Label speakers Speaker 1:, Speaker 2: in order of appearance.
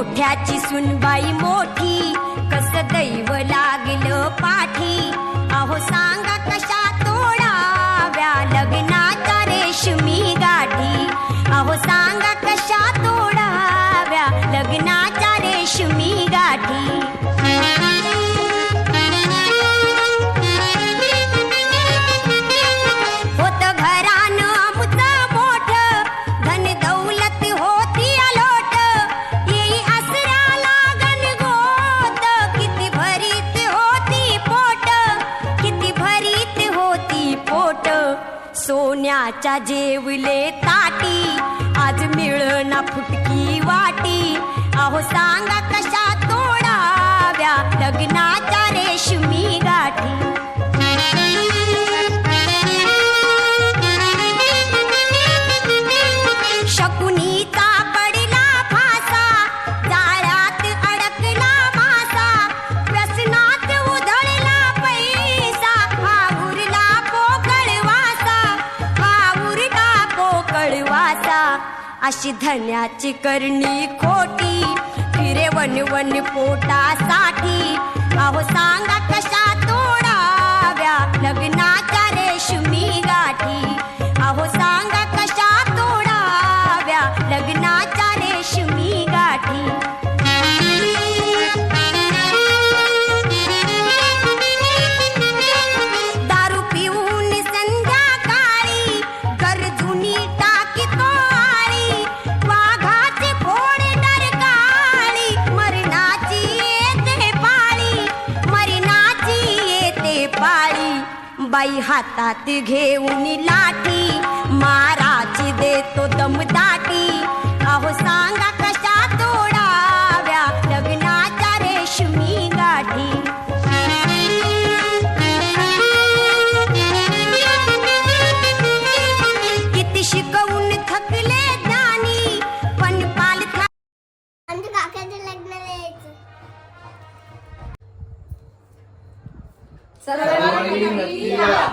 Speaker 1: मोठ्याची सुनबाई मोठी कस दैव सोन्याच्या जेवले ताटी. आज मिळना फुटकी वाटी. अहो सांगा कशा तोडाव्या लग्नाच्या अशी धन्याची करणी खोटी. फिरे वन वन पोटासाठी. अहो सांग बाई हातात घेऊन लाठी माराची देतो दमदाटी. अहो सांगा
Speaker 2: सर्वांनी मिळूया